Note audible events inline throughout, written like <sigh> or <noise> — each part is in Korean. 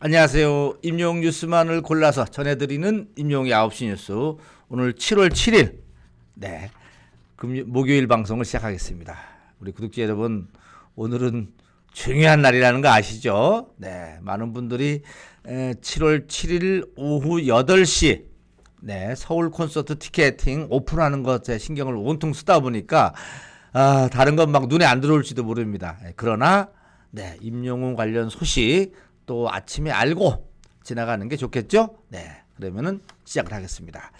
안녕하세요. 임용 뉴스만을 골라서 전해드리는 임용의 9시 뉴스. 오늘 7월 7일, 네. 금요, 목요일 방송을 시작하겠습니다. 우리 구독자 여러분, 오늘은 중요한 날이라는 거 아시죠? 네. 많은 분들이 에, 7월 7일 오후 8시, 네. 서울 콘서트 티켓팅 오픈하는 것에 신경을 온통 쓰다 보니까, 아, 다른 건 막 눈에 안 들어올지도 모릅니다. 예, 그러나, 네. 임용훈 관련 소식, 또 아침에 알고 지나가는 게 좋겠죠? 네. 그러면은 시작을 하겠습니다.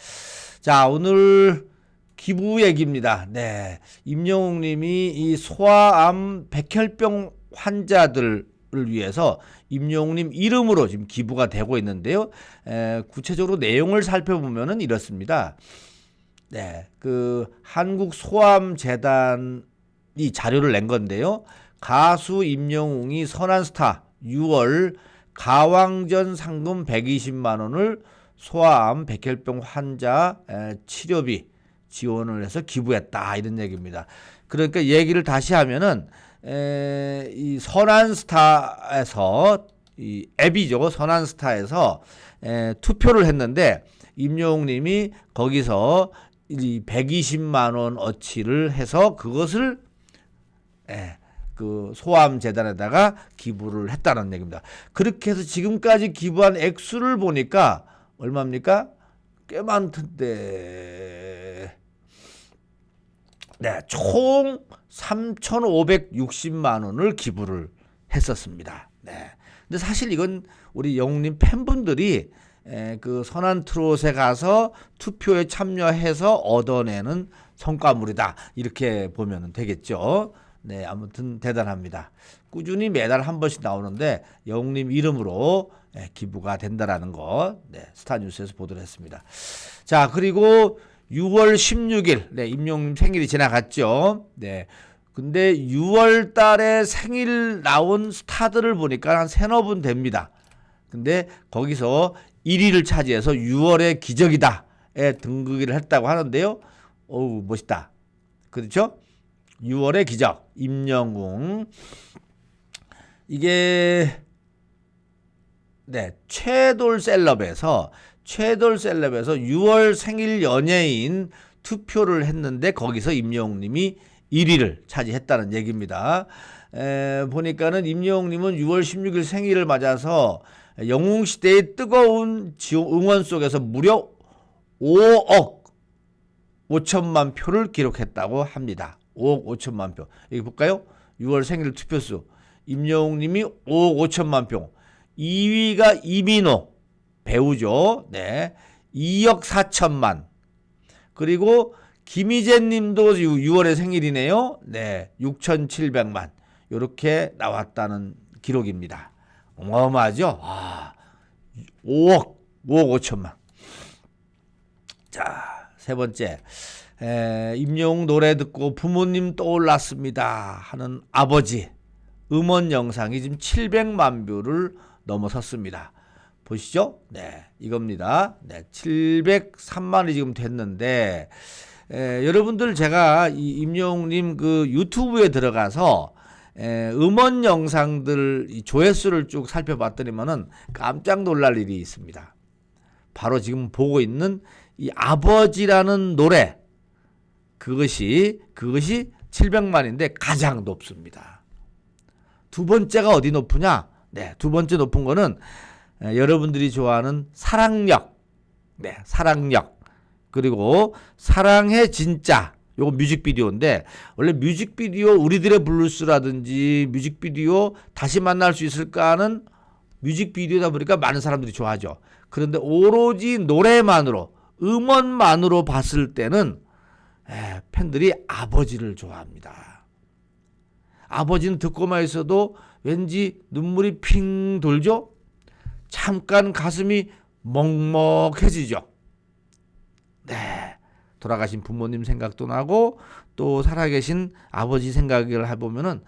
자, 오늘 기부 얘기입니다. 네. 임영웅 님이 이 소아암 백혈병 환자들을 위해서 임영웅 님 이름으로 지금 기부가 되고 있는데요. 에, 구체적으로 내용을 살펴보면은 이렇습니다. 네. 그 한국 소암 재단이 자료를 낸 건데요. 가수 임영웅이 선한 스타 6월 가왕전 상금 120만 원을 소아암 백혈병 환자 에, 치료비 지원을 해서 기부했다 이런 얘기입니다. 그러니까 얘기를 다시 하면은 에, 이 선한 스타에서 이 앱이죠 선한 스타에서 에, 투표를 했는데 임영웅님이 거기서 이 120만 원 어치를 해서 그것을 에, 그 소아암 재단에다가 기부를 했다는 얘기입니다. 그렇게 해서 지금까지 기부한 액수를 보니까 얼마입니까? 꽤 많던데. 네, 총 3,560만 원을 기부를 했었습니다. 네. 근데 사실 이건 우리 영웅님 팬분들이 에, 그 선한 트롯에 가서 투표에 참여해서 얻어내는 성과물이다. 이렇게 보면 되겠죠. 네, 아무튼 대단합니다. 꾸준히 매달 한 번씩 나오는데 영웅님 이름으로 예, 기부가 된다라는 거, 네, 스타뉴스에서 보도를 했습니다. 자, 그리고 6월 16일, 네, 임용님 생일이 지나갔죠. 네. 근데 6월 달에 생일 나온 스타들을 보니까 한 세너 분 됩니다. 근데 거기서 1위를 차지해서 6월의 기적이다에 등극을 했다고 하는데요. 어우, 멋있다. 그렇죠? 6월의 기적 임영웅 이게 네 최돌 셀럽에서 최돌 셀럽에서 6월 생일 연예인 투표를 했는데 거기서 임영웅님이 1위를 차지했다는 얘기입니다. 에, 보니까는 임영웅님은 6월 16일 생일을 맞아서 영웅 시대의 뜨거운 응원 속에서 무려 5억 5천만 표를 기록했다고 합니다. 5억 5천만 표. 여기 볼까요? 6월 생일 투표수. 임영웅 님이 5억 5천만 표. 2위가 이민호 배우죠. 네. 2억 4천만. 그리고 김희재 님도 6월에 생일이네요. 네. 6,700만. 요렇게 나왔다는 기록입니다. 어마어마하죠? 아, 5억, 5억 5천만. 자, 세 번째. 에, 임영웅 노래 듣고 부모님 떠올랐습니다 하는 아버지 음원 영상이 지금 700만 뷰를 넘어섰습니다. 보시죠? 네, 이겁니다. 네, 703만이 지금 됐는데 에, 여러분들 제가 이 임영웅님 그 유튜브에 들어가서 에, 음원 영상들 이 조회수를 쭉 살펴봤더니만은 깜짝 놀랄 일이 있습니다. 바로 지금 보고 있는 이 아버지라는 노래 그것이 그것이 700만인데 가장 높습니다. 두 번째가 어디 높으냐? 네, 두 번째 높은 거는 에, 여러분들이 좋아하는 사랑력. 네, 사랑력. 그리고 사랑해 진짜. 요거 뮤직비디오인데 원래 뮤직비디오 우리들의 블루스라든지 뮤직비디오 다시 만날 수 있을까 하는 뮤직비디오다 보니까 많은 사람들이 좋아하죠. 그런데 오로지 노래만으로 음원만으로 봤을 때는 에, 팬들이 아버지를 좋아합니다. 아버지는 듣고만 있어도 왠지 눈물이 핑 돌죠? 잠깐 가슴이 먹먹해지죠. 네. 돌아가신 부모님 생각도 나고 또 살아계신 아버지 생각을 해보면은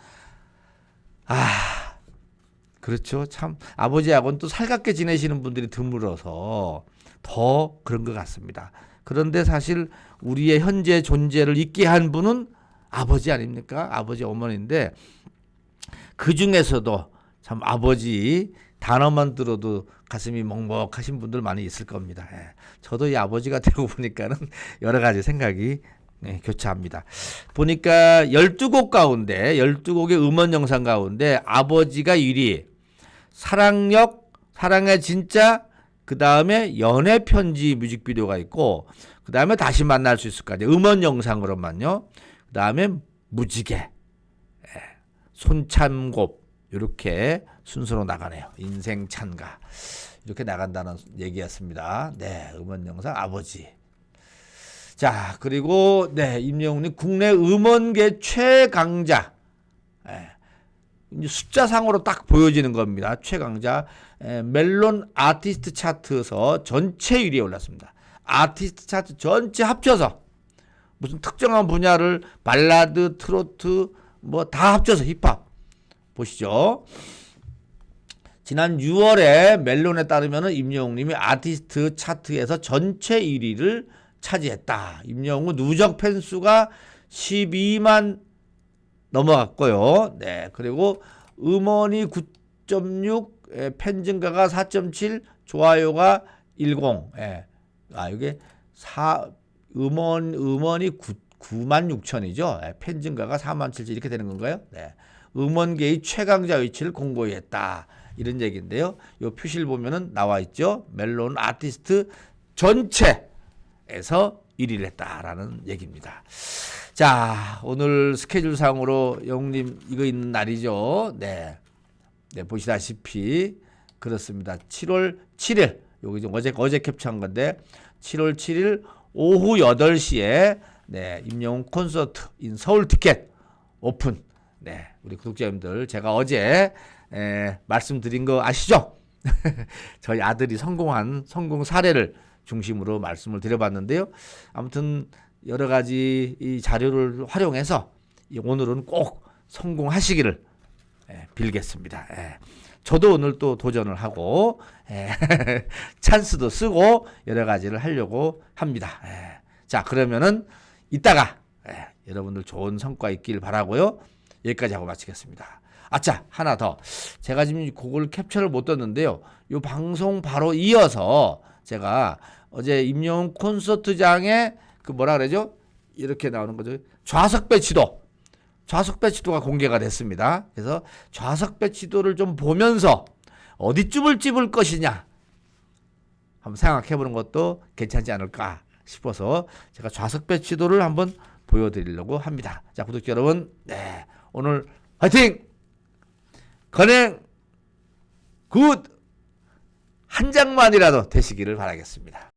아 그렇죠 참 아버지하고는 또 살갑게 지내시는 분들이 드물어서 더 그런 것 같습니다. 그런데 사실 우리의 현재 존재를 있게 한 분은 아버지 아닙니까? 아버지 어머니인데 그 중에서도 참 아버지 단어만 들어도 가슴이 먹먹하신 분들 많이 있을 겁니다. 예. 저도 이 아버지가 <laughs> 되고 보니까는 여러 가지 생각이 예, 교차합니다. 보니까 12곡 가운데 12곡의 음원 영상 가운데 아버지가 1위, 사랑역, 사랑의 진짜, 그 다음에 연애 편지 뮤직비디오가 있고, 그 다음에 다시 만날 수 있을까지 음원 영상으로만요. 그 다음에 무지개, 예, 손참곱 이렇게 순서로 나가네요. 인생 찬가 이렇게 나간다는 얘기였습니다. 네, 음원 영상 아버지. 자 그리고 네 임영웅님 국내 음원계 최강자. 예. 숫자상으로 딱 보여지는 겁니다. 최강자 에, 멜론 아티스트 차트에서 전체 1위에 올랐습니다. 아티스트 차트 전체 합쳐서 무슨 특정한 분야를 발라드, 트로트 뭐 다 합쳐서 힙합 보시죠. 지난 6월에 멜론에 따르면 임영웅님이 아티스트 차트에서 전체 1위를 차지했다. 임영웅 누적 팬수가 12만 넘어갔고요. 네. 그리고 음원이 9.6, 예, 팬 증가가 4.7, 좋아요가 10. 예. 아, 이게 4 음원 음원이 9, 9만 6천이죠. 예, 팬 증가가 4만 7천 이렇게 되는 건가요? 네. 음원계의 최강자 위치를 공고했다. 이런 얘기인데요. 요 표시를 보면은 나와 있죠. 멜론 아티스트 전체에서 1위를 했다라는 얘기입니다. 자, 오늘 스케줄상으로 영님 이거 있는 날이죠. 네. 네, 보시다시피 그렇습니다. 7월 7일. 여기 좀 어제 어제 캡처한 건데 7월 7일 오후 8시에 네, 임영웅 콘서트 인 서울 티켓 오픈. 네, 우리 구독자님들 제가 어제 에, 말씀드린 거 아시죠? <laughs> 저희 아들이 성공한 성공 사례를 중심으로 말씀을 드려봤는데요. 아무튼 여러 가지 이 자료를 활용해서 이 오늘은 꼭 성공하시기를 예, 빌겠습니다. 예. 저도 오늘 또 도전을 하고 예, <laughs> 찬스도 쓰고 여러 가지를 하려고 합니다. 예. 자 그러면은 이따가 예, 여러분들 좋은 성과 있길 바라고요. 여기까지 하고 마치겠습니다. 아차 하나 더 제가 지금 그걸 캡처를 못 떴는데요. 이 방송 바로 이어서 제가 어제 임영웅 콘서트장에 그 뭐라 그러죠? 이렇게 나오는 거죠. 좌석 배치도 좌석 배치도가 공개가 됐습니다. 그래서 좌석 배치도를 좀 보면서 어디쯤을 찝을 것이냐 한번 생각해 보는 것도 괜찮지 않을까 싶어서 제가 좌석 배치도를 한번 보여드리려고 합니다. 자 구독자 여러분, 네 오늘 화이팅! 건행 굿! 한 장만이라도 되시기를 바라겠습니다.